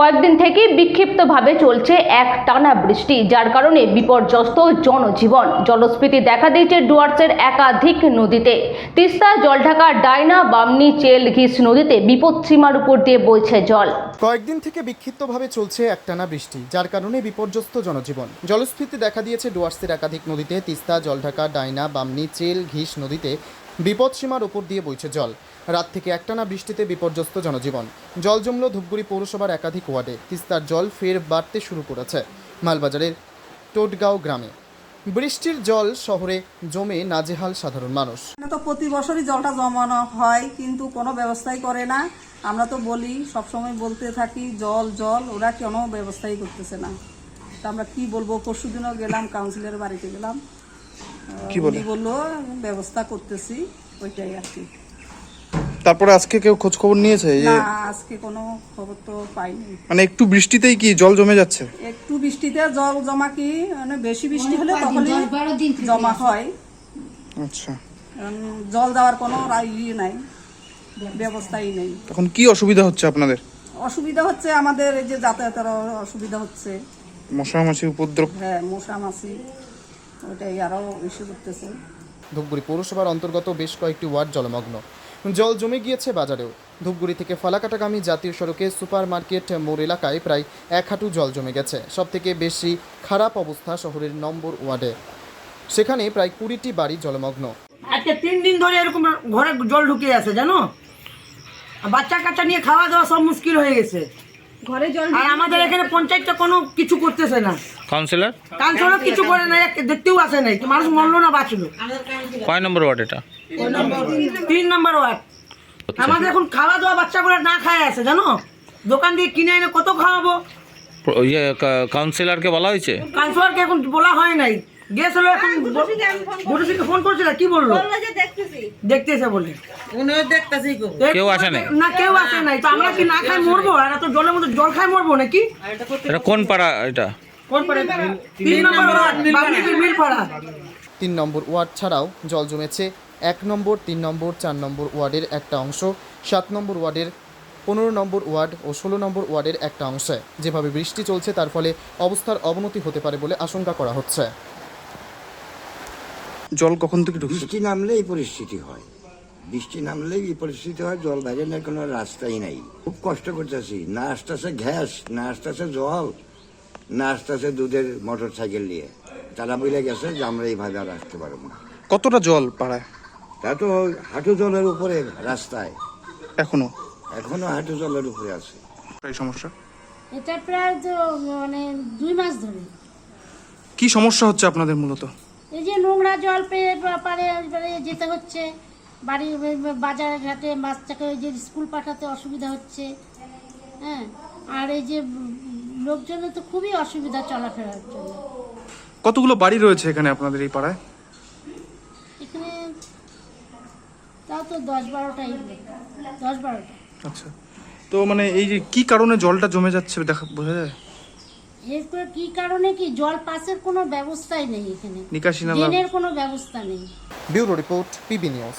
কয়েকদিন থেকে বিক্ষিপ্তভাবে চলছে এক টানা বৃষ্টি, যার কারণে বিপর্যস্ত জনজীবন। জলস্ফীতি দেখা দিয়েছে ডুয়ার্সের একাধিক নদীতে। তিস্তা, জলঢাকা, ডায়না, বামনি, চেল, ঘিস নদীতে বিপদসীমার উপর দিয়ে বইছে জল। কয়েকদিন থেকে বিক্ষিপ্তভাবে চলছে একটানা বৃষ্টি, যার কারণে বিপর্যস্ত জনজীবন। জলস্ফীতি দেখা দিয়েছে ডুয়ার্সের একাধিক নদীতে, তিস্তা, জলঢাকা ডাইনা বামনি, চেল, ঘিস নদীতে। বিপদসীমার উপর দিয়ে বইছে জল। রাত থেকে একটানা বৃষ্টিতে বিপর্যস্ত জনজীবন। জল জমল ধূপগুড়ি পৌরসভার একাধিক ওয়ার্ডে। তিস্তার জল ফের বাড়তে শুরু করেছে মালবাজারের টোটগাঁও গ্রামে। বৃষ্টির জল শহরে জমে নাজেহাল সাধারণ মানুষ। তো প্রতি বছরই জলটা জমানো হয়, কিন্তু কোনো ব্যবস্থাই করে না। আমরা তো বলি, সবসময় বলতে থাকি, জল জল, ওরা কোনো ব্যবস্থাই করতেছে না। তা আমরা কি বলব? পরশু দিনও গেলাম কাউন্সিলের বাড়িতে গেলাম। কি বলে? বলল ব্যবস্থা করতেছি। ওইটাই আর কি। তারপরে আজকে কেউ খোঁজ খবর নিয়েছে? যে না আজকে কোনো খবর তো পাইনি। মানে একটু বৃষ্টিতেই কি জল জমে যাচ্ছে? একটু বৃষ্টিতে জল জমা কি? মানে বেশি বৃষ্টি হলে তখনই জমা হয়। আচ্ছা। কারণ জল দেওয়ার কোনো ইয়ে নাই ব্যবস্থাই নেই। তখন কি অসুবিধা হচ্ছে আপনাদের? অসুবিধা হচ্ছে আমাদের এই যে যাতায়াতের অসুবিধা হচ্ছে। মশা মাছি উপদ্রব। হ্যাঁ মশা মাছি ওইটাই আরও ইস্যু করতেছে ধূপগুড়ি পৌরসভার অন্তর্গত বেশ কয়েকটি ওয়ার্ড জলমগ্ন। জল জমে গিয়েছে বাজারেও। ধূপগুড়ি থেকে ফালাকাটাগামী জাতীয় সড়কে সুপার মার্কেট মোড় এলাকায় প্রায় এক হাঁটু জল জমে গেছে। সবথেকে বেশি খারাপ অবস্থা শহরের নম্বর ওয়ার্ডে। সেখানে প্রায় কুড়িটি বাড়ি জলমগ্ন। আজকে তিন দিন ধরে এরকম ঘরে জল ঢুকে আছে জানো? বাচ্চা কাচ্চা নিয়ে খাওয়া দাওয়া সব মুশকিল হয়ে গেছে। ঘরে জল আর আমাদের এখানে পঞ্চায়েতটা কোনো কিছু করতেছে না। কাউন্সিলর কাউন্সিলর কিছু করে না দেখতেও আসে নাই। মানুষ মরলো না বাঁচলো। কয় নম্বর ওয়ার্ড এটা? তিন নম্বর ওয়ার্ড। আমাদের এখন খাওয়া দাওয়া বাচ্চাগুলো না খায় আছে জানো? দোকান দিয়ে কিনে এনে কত খাওয়াবো? ইয়ে কাউন্সিলরকে বলা হয়েছে? কাউন্সিলরকে এখন বলা হয় নাই। গেছিল এখন ফোন করছিল কি বলল? দেখতেছে বলে। কেউ আসে নাই? না কেউ আসে নাই। তো আমরা কি না খাই মরবো? আর এত জলের মধ্যে জল খাই মরবো নাকি? এটা কোন পাড়া এটা? কোন পারে তিন নম্বর পাড়া তিন নম্বর ওয়ার্ড ছাড়াও জল জমেছে এক নম্বর তিন নম্বর চার নম্বর ওয়ার্ডের একটা অংশ সাত নম্বর ওয়ার্ডের পনেরো নম্বর ওয়ার্ড ও ষোলো নম্বর ওয়ার্ডের একটা অংশে। যেভাবে বৃষ্টি চলছে তার ফলে অবস্থার অবনতি হতে পারে বলে আশঙ্কা করা হচ্ছে। জল কখন থেকে ঢুকছে? বৃষ্টি নামলে এই পরিস্থিতি হয়। বৃষ্টি নামলে এই পরিস্থিতি হয় জল বাইরে বাইরের কোনো রাস্তাই নাই। খুব কষ্ট করতেছি। না আসতেছে গ্যাস না আসতেছে জল না আসতেছে দুধের মোটর সাইকেল নিয়ে। তারা বলে গেছে যে আমরা এইভাবে আর আসতে পারব না। কতটা জল পাড়ায়? তা তো হাঁটু জলের উপরে রাস্তায়। এখনও? এখনও হাঁটু জলের উপরে আছে। এই সমস্যা? এটা প্রায় তো মানে দুই মাস ধরে। কি সমস্যা হচ্ছে আপনাদের মূলত? এই যে নোংরা জল পেয়ে পারে যেতে হচ্ছে বাড়ি বাজার ঘাটে বাচ্চাকে ওই যে স্কুল পাঠাতে অসুবিধা হচ্ছে। হ্যাঁ? আর এই যে লোকজনের তো খুবই অসুবিধা চলাফেরার জন্য। কতগুলো বাড়ি রয়েছে এখানে আপনাদের এই পাড়ায়? এখানে তাও তো দশ বারোটাই দশ বারোটা। আচ্ছা। তো মানে এই যে কি কারণে জলটা জমে যাচ্ছে দেখা বোঝা যায়? এরপরে কি কারণে কি? জল পাসের কোনো ব্যবস্থাই নেই এখানে। নিকাশি নালা কোনো ব্যবস্থা নেই। Bureau report PB news.